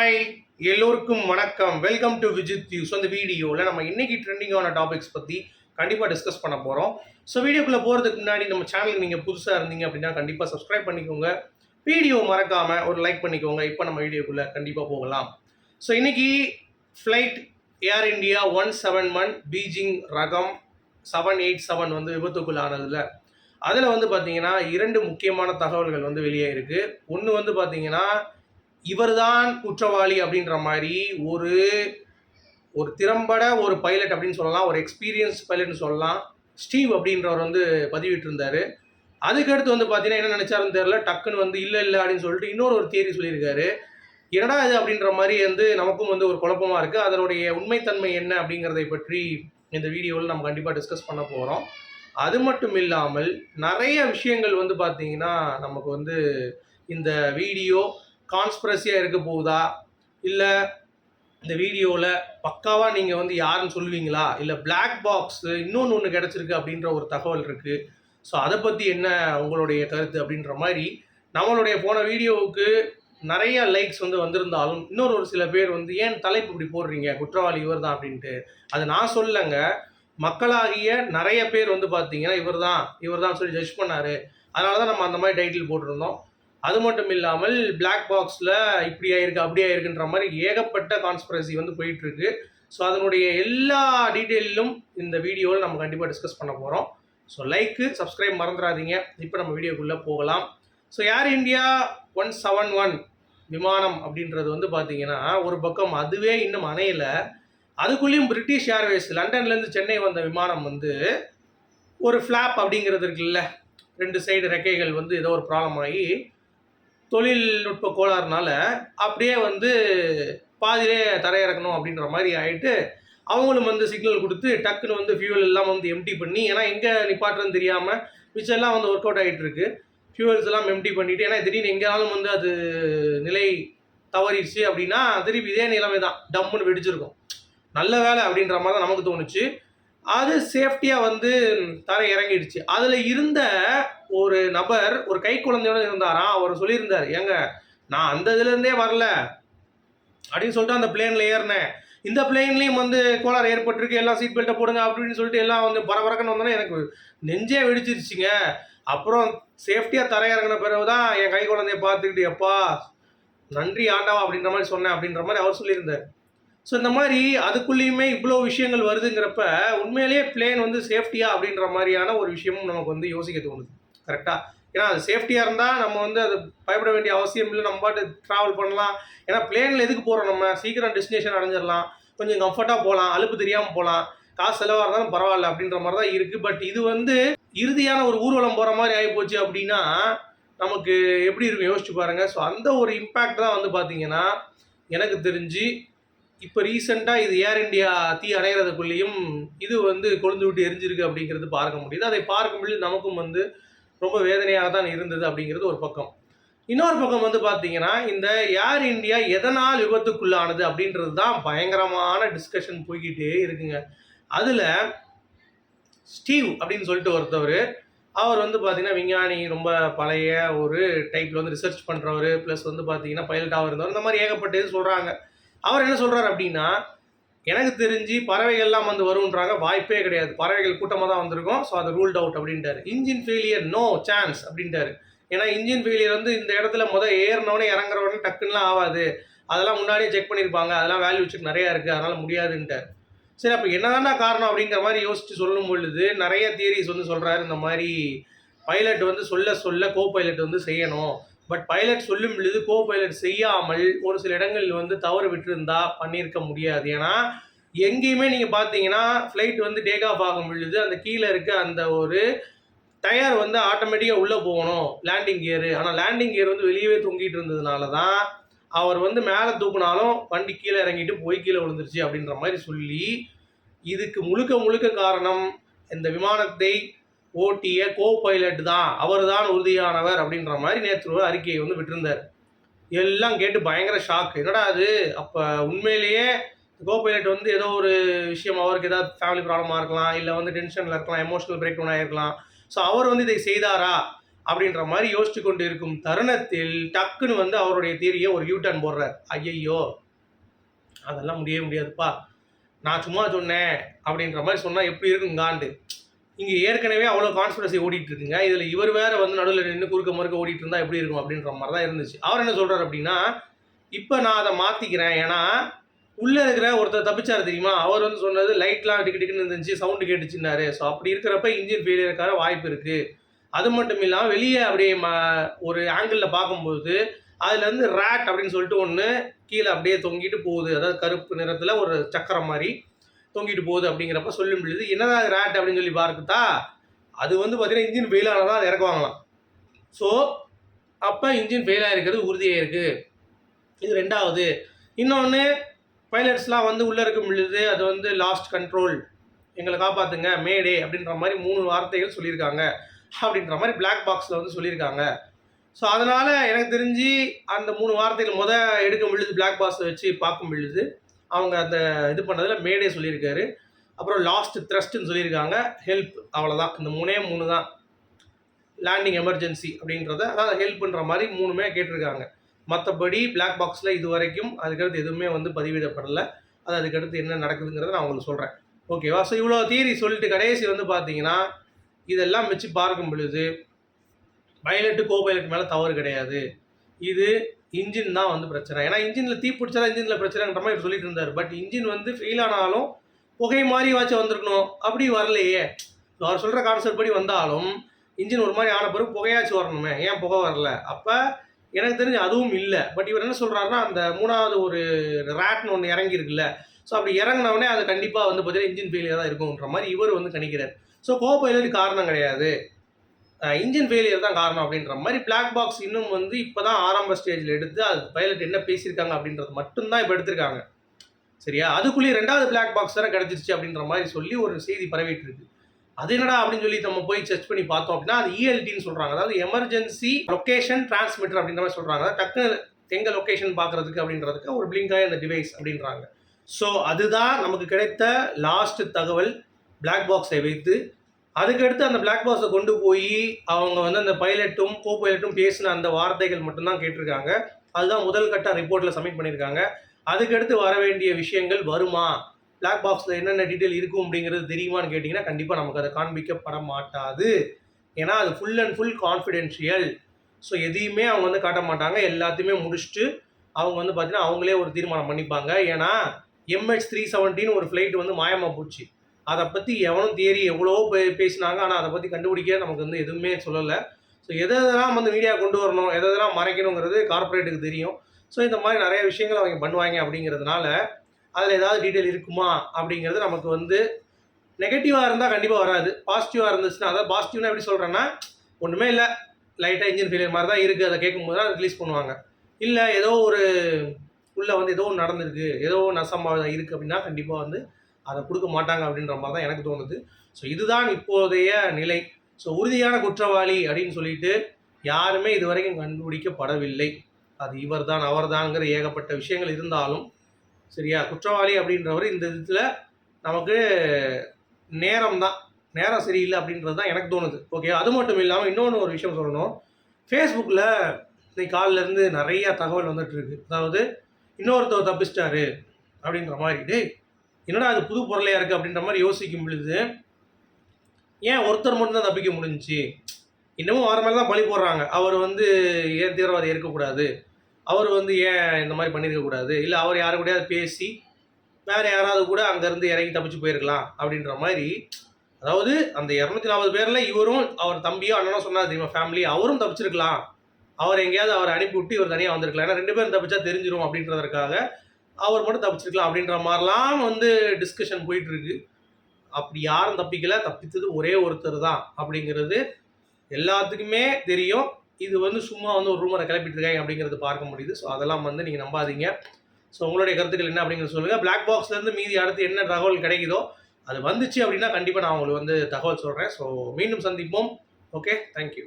Hi எல்லோருக்கும் வணக்கம். Welcome to Vijith you அந்த வீடியோவில் நம்ம இன்னைக்கு ட்ரெண்டிங்கான டாபிக்ஸ் பற்றி கண்டிப்பாக டிஸ்கஸ் பண்ண போகிறோம் ஸோ வீடியோக்குள்ளே போகிறதுக்கு முன்னாடி நம்ம சேனலுக்கு நீங்கள் புதுசாக இருந்தீங்க அப்படின்னா கண்டிப்பாக சப்ஸ்கிரைப் பண்ணிக்கோங்க. வீடியோ மறக்காமல் ஒரு லைக் பண்ணிக்கோங்க. இப்போ நம்ம வீடியோக்குள்ளே கண்டிப்பாக போகலாம். ஸோ இன்றைக்கி flight Air India one seven one Beijing ரகம் செவன் எயிட் செவன் வந்து விபத்துக்குள்ளானதில். அதில் வந்து பார்த்தீங்கன்னா இரண்டு முக்கியமான தகவல்கள் வந்து வெளியே இருக்குது ஒன்று வந்து பார்த்தீங்கன்னா இவர்தான் குற்றவாளி அப்படின்ற மாதிரி ஒரு ஒரு திறம்பட ஒரு பைலட் அப்படின்னு சொல்லலாம் ஒரு எக்ஸ்பீரியன்ஸ் பைலட்னு சொல்லலாம். ஸ்டீவ் அப்படின்றவர் வந்து பதிவிட்டிருந்தாரு. அதுக்கடுத்து வந்து பார்த்தீங்கன்னா என்ன நினைச்சாருன்னு தெரியல. டக்குன்னு வந்து இல்லை இல்லை அப்படின்னு சொல்லிட்டு இன்னொரு ஒரு தியரி சொல்லியிருக்காரு. என்னடா இது அப்படின்ற மாதிரி வந்து நமக்கும் வந்து ஒரு குழப்பமா இருக்குது அதனுடைய உண்மைத்தன்மை என்ன அப்படிங்கிறதை பற்றி இந்த வீடியோவில் நம்ம கண்டிப்பாக டிஸ்கஸ் பண்ண போகிறோம் அது மட்டும் இல்லாமல் நிறைய விஷயங்கள் வந்து பார்த்தீங்கன்னா நமக்கு வந்து இந்த வீடியோ கான்ஸ்பிரசியாக இருக்க போகுதா? இல்லை இந்த வீடியோவில் பக்காவாக நீங்கள் வந்து யாருன்னு சொல்லுவீங்களா? இல்லை பிளாக் பாக்ஸ் இன்னொன்று ஒன்று கிடச்சிருக்கு அப்படின்ற ஒரு தகவல் இருக்குது ஸோ அதை பற்றி என்ன உங்களுடைய கருத்து அப்படின்ற மாதிரி நம்மளுடைய போன வீடியோவுக்கு நிறைய லைக்ஸ் வந்து வந்திருந்தாலும் இன்னொரு ஒரு சில பேர் வந்து ஏன் தலைப்பு இப்படி போடுறீங்க? குற்றவாளி இவர் தான் அப்படின்ட்டு. அது நான் சொல்லலைங்க. மக்களாகிய நிறைய பேர் வந்து பார்த்தீங்கன்னா இவர் தான் இவர் தான் சொல்லி ஜட்ஜ் பண்ணார். அதனால தான் நம்ம அந்த மாதிரி டைட்டில் போட்டிருந்தோம். அது மட்டும் இல்லாமல் பிளாக் பாக்ஸில் இப்படி ஆயிருக்கு அப்படி ஆயிருக்குன்ற மாதிரி ஏகப்பட்ட கான்ஸ்பிரசி வந்து போயிட்டுருக்கு. ஸோ அதனுடைய எல்லா டீட்டெயிலும் இந்த வீடியோவில் நம்ம கண்டிப்பாக டிஸ்கஸ் பண்ண போகிறோம் ஸோ லைக்கு சப்ஸ்கிரைப் மறந்துடாதீங்க. இப்போ நம்ம வீடியோக்குள்ளே போகலாம். So Air India one seven one விமானம் அப்படின்றது வந்து பார்த்தீங்கன்னா ஒரு பக்கம் அதுவே இன்னும் அணையல. அதுக்குள்ளேயும் பிரிட்டிஷ் ஏர்வேஸ் லண்டன்லேருந்து சென்னை வந்த விமானம் வந்து ஒரு ஃப்ளாப் அப்படிங்கிறது இருக்குல்ல. ரெண்டு சைடு ரெக்கைகள் வந்து ஏதோ ஒரு ப்ராப்ளம் ஆகி தொழில்நுட்ப கோளாறுனால அப்படியே வந்து பாதியிலே தரையிறக்கணும் அப்படின்ற மாதிரி ஆகிட்டு அவங்களும் வந்து சிக்னல் கொடுத்து டக்குன்னு வந்து ஃபியூவல் எல்லாம் வந்து எம்டி பண்ணி ஏன்னா எங்கே நிப்பாட்டுறதுன்னு தெரியாமல் மிச்சம் எல்லாம் வந்து ஒர்க் அவுட் ஆகிட்டு இருக்கு. ஃபியூவல்ஸ் எல்லாம் எம்டி பண்ணிட்டு ஏன்னா திடீர்னு எங்கேயாலும் வந்து அது நிலை தவறிடுச்சு அப்படின்னா திருப்பி இதே நிலைமை தான் டம்முன்னு வெடிச்சிருக்கும். நல்ல வேலை அப்படின்ற மாதிரி தான் நமக்கு தோணுச்சு. அது சேஃப்டியாக வந்து தர இறங்கிடுச்சு அதில் இருந்த ஒரு நபர் ஒரு கை குழந்தையோடு இருந்தாராம் அவர் சொல்லியிருந்தார் ஏங்க நான் அந்த இதுலேருந்தே வரல. அப்படின்னு சொல்லிட்டு அந்த பிளேனில் ஏறினேன். இந்த பிளேன்லேயும் வந்து கோளாறு ஏற்பட்டிருக்கு எல்லாம் சீட் பெல்ட்டை போடுங்க அப்படின்னு சொல்லிட்டு எல்லாம் வந்து பரபரக்கன்னு வந்தோன்னே எனக்கு நெஞ்சே வெடிச்சிருச்சுங்க. அப்புறம் சேஃப்டியாக தரையிறங்கின பிறகு தான் என் கை குழந்தைய பார்த்துக்கிட்டு எப்பா நன்றி ஆண்டவா அப்படின்ற மாதிரி சொன்னேன் அப்படின்ற மாதிரி அவர் சொல்லியிருந்தார். ஸோ இந்த மாதிரி அதுக்குள்ளேயுமே இவ்வளோ விஷயங்கள் வருதுங்கிறப்ப உண்மையிலேயே பிளேன் வந்து சேஃப்டியா அப்படின்ற மாதிரியான ஒரு விஷயமும் நமக்கு வந்து யோசிக்க தோணுது. கரெக்டாக ஏன்னா அது சேஃப்டியாக இருந்தால் நம்ம வந்து அது பயப்பட வேண்டிய அவசியம் இல்லை. நம்ம பாட்டு ட்ராவல் பண்ணலாம். ஏன்னா பிளேனில் எதுக்கு போகிறோம் நம்ம? சீக்கிரம் டெஸ்டினேஷன் அடைஞ்சிடலாம். கொஞ்சம் கம்ஃபர்ட்டாக போகலாம். அலுப்பு தெரியாமல் போகலாம். காசு செலவாக இருந்தாலும் பரவாயில்ல அப்படின்ற மாதிரி தான் இருக்குது பட் இது வந்து இறுதியான ஒரு ஊர்வலம் போகிற மாதிரி ஆகிப்போச்சு அப்படின்னா நமக்கு எப்படி இருக்கும்? யோசிச்சு பாருங்கள் ஸோ அந்த ஒரு இம்பேக்ட் தான் வந்து பார்த்தீங்கன்னா எனக்கு தெரிஞ்சு இப்போ ரீசெண்டாக இது ஏர் இண்டியா தீ அடைகிறதுக்குள்ளேயும் இது வந்து கொழுந்து விட்டு எரிஞ்சிருக்கு அப்படிங்கிறது பார்க்க முடியுது. அதை பார்க்கும்பொழுது நமக்கும் வந்து ரொம்ப வேதனையாக தான் இருந்தது அப்படிங்கிறது ஒரு பக்கம். இன்னொரு பக்கம் வந்து பார்த்தீங்கன்னா இந்த ஏர் இந்தியா எதனால் விபத்துக்குள்ளானது அப்படின்றது தான் பயங்கரமான டிஸ்கஷன் போய்கிட்டே இருக்குங்க. அதில் ஸ்டீவ் அப்படின்னு சொல்லிட்டு ஒருத்தவர் அவர் வந்து பார்த்தீங்கன்னா விஞ்ஞானி ரொம்ப பழைய ஒரு டைப்பில் வந்து ரிசர்ச் பண்ணுறவர் ப்ளஸ் வந்து பார்த்தீங்கன்னா பைலட்டாக இருந்தவர் இந்த மாதிரி ஏகப்பட்டது சொல்கிறாங்க அவர் என்ன சொல்கிறார் அப்படின்னா எனக்கு தெரிஞ்சு பறவைகள்லாம் வந்து வரும்ன்றாங்க. வாய்ப்பே கிடையாது. பறவைகள் கூட்டமாக தான் வந்திருக்கும். ஸோ அது ரூல்ட் அவுட் அப்படின்ட்டாரு. இன்ஜின் ஃபெயிலியர் நோ சான்ஸ் அப்படின்ட்டாரு. ஏன்னா இன்ஜின் ஃபெயிலியர் வந்து இந்த இடத்துல முதல் ஏறினவொடனே இறங்குற உடனே டக்குன்னுலாம் ஆகாது. அதெல்லாம் முன்னாடியே செக் பண்ணியிருப்பாங்க அதெல்லாம் வேல்யூ செக் நிறையா இருக்குது அதனால் முடியாதுன்ட்டார். சரி அப்போ என்னதான்டா காரணம் அப்படிங்கிற மாதிரி யோசிச்சு சொல்லும் பொழுது நிறைய தியரிஸ் வந்து சொல்கிறாரு இந்த மாதிரி பைலட் வந்து சொல்ல சொல்ல கோ பைலட் வந்து செய்யணும். பட் பைலட் சொல்லும் பொழுது கோ பைலட் செய்யாமல் ஒரு சில இடங்களில் வந்து தவறு விட்டுருந்தா பண்ணியிருக்க முடியாது. ஏன்னா எங்கேயுமே நீங்கள் பார்த்தீங்கன்னா ஃப்ளைட் வந்து டேக் ஆஃப் ஆகும் பொழுது அந்த கீழே இருக்க அந்த ஒரு டயர் வந்து ஆட்டோமேட்டிக்காக உள்ளே போகணும் லேண்டிங் கியரு ஆனால் லேண்டிங் கியர் வந்து வெளியவே தொங்கிட்டு இருந்ததுனால தான் அவர் வந்து மேலே தூக்குனாலும் வண்டி கீழே இறங்கிட்டு போய் கீழே விழுந்துருச்சு அப்படின்ற மாதிரி சொல்லி இதுக்கு முழுக்க முழுக்க காரணம் இந்த விமானத்தை ஓட்டிய கோ பைலட் தான் அவர் தான் உறுதியானவர் அப்படின்ற மாதிரி நேற்று ஒரு அறிக்கையை வந்து விட்டிருந்தார். எல்லாம் கேட்டு பயங்கர ஷாக் என்னடா அது? அப்போ உண்மையிலேயே கோ பைலட் வந்து ஏதோ ஒரு விஷயம் அவருக்கு ஏதாவது ஃபேமிலி ப்ராப்ளமாக இருக்கலாம் இல்லை வந்து டென்ஷனில் இருக்கலாம் எமோஷனல் பிரேக் டவுன் ஆகிருக்கலாம் ஸோ அவர் வந்து இதை செய்தாரா? அப்படின்ற மாதிரி யோசிச்சு கொண்டு இருக்கும் தருணத்தில் டக்குன்னு வந்து அவருடைய தீரியை ஒரு யூ போடுறார். ஐயையோ அதெல்லாம் முடியவே முடியாதுப்பா. நான் சும்மா சொன்னேன் அப்படின்ற மாதிரி சொன்னால் எப்படி இருக்கும் காண்டு இங்கே ஏற்கனவே அவ்வளோ கான்ஸ்பிரசி ஓடிட்டு இருக்குங்க இதில் இவர் வேற வந்து நடுவில் நின்று குறுக்க மறுக்க ஓடிட்டு இருந்தால் எப்படி இருக்கும் அப்படின்ற மாதிரி தான் இருந்துச்சு. அவர் என்ன சொல்கிறார் அப்படின்னா இப்போ நான் அதை மாற்றிக்கிறேன் ஏன்னா உள்ளே இருக்கிற ஒருத்தர் தப்பிச்சார் தெரியுமா? அவர் வந்து சொன்னது லைட்லாம் டிக்கு டிக்குன்னு இருந்துச்சு சவுண்டு கேட்டுச்சுன்னாரு. ஸோ அப்படி இருக்கிறப்ப இன்ஜின் ஃபெயிலியருக்கான வாய்ப்பு இருக்குது அது மட்டும் இல்லாமல் வெளியே அப்படியே ம ஒரு ஆங்கிளில் பார்க்கும்போது அதுலேருந்து ரேட் அப்படின்னு சொல்லிட்டு ஒன்று கீழே அப்படியே தொங்கிட்டு போகுது. அதாவது கருப்பு நிறத்தில் ஒரு சக்கரம் மாதிரி. தொங்கிட்டு போகுது அப்படிங்கிறப்ப சொல்ல முடியுது என்னதான் ரேட் அப்படின்னு சொல்லி பார்த்துட்டா அது வந்து பார்த்தீங்கன்னா இன்ஜின் ஃபெயில் ஆனால் தான் அதை இறக்குவாங்களாம். ஸோ அப்போ இன்ஜின் ஃபெயில் ஆகிருக்கிறது உறுதியாக இருக்குது இது ரெண்டாவது. இன்னொன்று பைலட்ஸ்லாம் வந்து உள்ளே இருக்க பொழுது அது வந்து லாஸ்ட் கண்ட்ரோல் எங்களை காப்பாற்றுங்க மேடே அப்படின்ற மாதிரி மூணு வார்த்தைகள் சொல்லியிருக்காங்க. அப்படின்ற மாதிரி பிளாக் பாக்ஸில் வந்து சொல்லியிருக்காங்க. ஸோ அதனால் எனக்கு தெரிஞ்சு அந்த மூணு வார்த்தைகள் மொதல் எடுக்க பொழுது பிளாக் பாக்ஸை வச்சு பார்க்கும் பொழுது அவங்க அந்த இது பண்ணதில் மேடே சொல்லியிருக்காரு. அப்புறம் லாஸ்ட் த்ரஸ்ட்னு சொல்லியிருக்காங்க. ஹெல்ப் அவ்வளோதான் இந்த மூணே மூணு தான். லேண்டிங் எமர்ஜென்சி அப்படின்றத அதாவது ஹெல்ப்ன்ற மாதிரி மூணுமே கேட்டிருக்காங்க. மற்றபடி பிளாக் பாக்ஸில் இது வரைக்கும் அதுக்கடுத்து எதுவுமே வந்து பதிவிடப்படலை. அது அதுக்கடுத்து என்ன நடக்குதுங்கிறத நான் உங்களுக்கு சொல்கிறேன் ஓகேவா ஸோ இவ்வளோ தியரி சொல்லிட்டு கடைசி வந்து பார்த்தீங்கன்னா இதெல்லாம் வச்சு பார்க்கும் பொழுது பைலட்டு கோ பைலட் மேலே தவறு கிடையாது. இது இன்ஜின் தான் வந்து பிரச்சனை. ஏன்னா இன்ஜினில் தீ பிடிச்சா இன்ஜினில் பிரச்சனைன்ற மாதிரி சொல்லிட்டு இருந்தார். பட் இன்ஜின் வந்து ஃபெயில் ஆனாலும் புகை மாதிரி வாச்சும் வந்திருக்கணும். அப்படி வரலையே. அவர் சொல்கிற கான்செப்ட் படி வந்தாலும் இன்ஜின் ஒரு மாதிரி ஆன பிறகு புகையாச்சும் வரணுமே. ஏன் புகை வரல? அப்போ எனக்கு தெரிஞ்சு அதுவும் இல்லை. பட் இவர் என்ன சொல்கிறாருன்னா அந்த மூணாவது ஒரு ரேட்னு ஒன்று இறங்கியிருக்குல்ல ஸோ அப்படி இறங்கினவொடனே அது கண்டிப்பாக வந்து பார்த்தீங்கன்னா இன்ஜின் ஃபெயிலியர் தான் இருக்கும்ன்ற மாதிரி இவர் வந்து கணிக்கிறார். ஸோ கோ காரணம் கிடையாது. இன்ஜின் ஃபெயிலியர் தான் காரணம் அப்படின்ற மாதிரி பிளாக் பாக்ஸ் இன்னும் வந்து இப்போ தான் ஆரம்ப ஸ்டேஜில் எடுத்து அது பைலட் என்ன பேசியிருக்காங்க அப்படின்றது மட்டும்தான் இப்போ எடுத்திருக்காங்க. சரியா? அதுக்குள்ளேயே ரெண்டாவது பிளாக் பாக்ஸ் தானே கிடச்சிருச்சு அப்படின்ற மாதிரி சொல்லி ஒரு செய்தி பரவிட்டு இருக்கு அது என்னடா அப்படின்னு சொல்லி நம்ம போய் சர்ச் பண்ணி பார்த்தோம் அப்படின்னா அது இஎல்டின்னு சொல்கிறாங்க அதாவது எமர்ஜென்சி லொக்கேஷன் டிரான்ஸ்மிட்டர் அப்படின்ற மாதிரி சொல்கிறாங்க டக்குன்னு எங்கே லொக்கேஷன் பார்க்குறதுக்கு அப்படின்றதுக்கு ஒரு பிளிங்காக அந்த டிவைஸ் அப்படின்றாங்க. ஸோ அதுதான் நமக்கு கிடைத்த லாஸ்ட் தகவல். பிளாக் பாக்ஸை வைத்து அதுக்கடுத்து அந்த பிளாக் பாக்ஸை கொண்டு போய் அவங்க வந்து அந்த பைலட்டும் கோ பைலட்டும் பேசின அந்த வார்த்தைகள் மட்டும்தான் கேட்டிருக்காங்க. அதுதான் முதல் கட்ட ரிப்போர்ட்டில் சப்மிட் பண்ணியிருக்காங்க. அதுக்கடுத்து வர வேண்டிய விஷயங்கள் வருமா? பிளாக் பாக்ஸில் என்னென்ன டீட்டெயில் இருக்கும் அப்படிங்கிறது தெரியுமான்னு கேட்டிங்கன்னா கண்டிப்பாக நமக்கு அதை காண்பிக்கப்பட மாட்டாது. ஏன்னா அது full and full confidential so எதையுமே அவங்க வந்து காட்ட மாட்டாங்க. எல்லாத்தையுமே முடிச்சுட்டு அவங்க வந்து பார்த்தீங்கன்னா அவங்களே ஒரு தீர்மானம் பண்ணிப்பாங்க. ஏன்னா எம்ஹெச் த்ரீ செவன்ட்டின்னு ஒரு ஃப்ளைட் வந்து மாயமாக போச்சு. அதை பற்றி எவனும் தேரி எவ்வளோ பே பேசினாங்க. ஆனால் அதை பற்றி கண்டுபிடிக்க நமக்கு வந்து எதுவுமே சொல்லலை. ஸோ எதெல்லாம் வந்து மீடியா கொண்டு வரணும் எதெல்லாம் மறைக்கணுங்கிறது கார்ப்பரேட்டுக்கு தெரியும். ஸோ இந்த மாதிரி நிறைய விஷயங்கள் அவங்க பண்ணுவாங்க அப்படிங்கிறதுனால அதில் ஏதாவது டீட்டெயில் இருக்குமா அப்படிங்கிறது நமக்கு வந்து நெகட்டிவாக இருந்தால் கண்டிப்பாக வராது. பாசிட்டிவாக இருந்துச்சுன்னா அதாவது பாசிட்டிவ்னா எப்படி சொல்கிறேன்னா ஒன்றுமே இல்லை. லைட்டாக இன்ஜின் ஃபெயிலியர் மாதிரி தான் இருக்குது அதை கேட்கும்போது தான் ரிலீஸ் பண்ணுவாங்க. இல்லை ஏதோ ஒரு உள்ளே வந்து ஏதோ ஒன்று நடந்திருக்கு. ஏதோ நசமாக இருக்குது அப்படின்னா கண்டிப்பாக வந்து அதை கொடுக்க மாட்டாங்க அப்படின்ற மாதிரி தான் எனக்கு தோணுது. ஸோ இதுதான் இப்போதைய நிலை. ஸோ உறுதியான குற்றவாளி அப்படின்னு சொல்லிட்டு யாருமே இது வரைக்கும் கண்டுபிடிக்கப்படவில்லை. அது இவர் தான் அவர் தான்ங்கிற ஏகப்பட்ட விஷயங்கள் இருந்தாலும் சரியா? குற்றவாளி அப்படின்றவர் இந்த இதில் நமக்கு நேரம் தான். நேரம் சரியில்லை அப்படின்றது தான் எனக்கு தோணுது. ஓகே அது மட்டும் இல்லாமல் இன்னொன்று ஒரு விஷயம் சொல்லணும். ஃபேஸ்புக்கில் இன்னைக்கு காலிலேருந்து நிறைய தகவல் வந்துட்டுருக்கு அதாவது இன்னொருத்தர் தப்பிச்சிட்டாரு அப்படின்ற மாதிரி. டேய் என்னடா அது புது பொருளையாக இருக்குது அப்படின்ற மாதிரி யோசிக்கும் பொழுது ஏன் ஒருத்தர் மட்டும்தான் தப்பிக்க முடிஞ்சுச்சு? இன்னமும் அவர் மாதிரி தான் பழி போடுறாங்க. அவர் வந்து ஏன் தீவிரவாதி இருக்கக்கூடாது? அவர் வந்து ஏன் இந்த மாதிரி பண்ணியிருக்கக்கூடாது இல்லை அவர் யாரு கூடயாவது பேசி வேறு யாராவது கூட அங்கேருந்து இறங்கி தப்பிச்சு போயிருக்கலாம் அப்படின்ற மாதிரி அதாவது அந்த இரநூத்தி நாற்பது பேரில் இவரும் அவர் தம்பியோ அண்ணனோ சொன்னார் தெரியுமா ஃபேமிலி அவரும் தப்பிச்சிருக்கலாம். அவர் எங்கேயாவது அவர் அனுப்பி விட்டு இவர் தனியாக வந்திருக்கலாம். ஏன்னா ரெண்டு பேரும் தப்பிச்சா தெரிஞ்சிடும் அப்படின்றதற்காக அவர் மட்டும் தப்பிச்சிருக்கலாம் அப்படின்ற மாதிரிலாம் வந்து டிஸ்கஷன் போயிட்டுருக்கு. அப்படி யாரும் தப்பிக்கல தப்பித்தது ஒரே ஒருத்தர் தான் அப்படிங்கிறது எல்லாத்துக்குமே தெரியும். இது வந்து சும்மா வந்து ஒரு ரூமரை கிளப்பிட்டு இருக்காங்க அப்படிங்கிறது பார்க்க முடியுது. ஸோ அதெல்லாம் வந்து நீங்கள் நம்பாதீங்க. ஸோ உங்களுடைய கருத்துக்கள் என்ன அப்படிங்கிறத சொல்லுங்கள் பிளாக் பாக்ஸ்லேருந்து மீதி அடுத்து என்ன தகவல் கிடைக்குதோ அது வந்துச்சு அப்படின்னா கண்டிப்பாக நான் உங்களுக்கு வந்து தகவல் சொல்கிறேன் ஸோ மீண்டும் சந்திப்போம். Okay thank you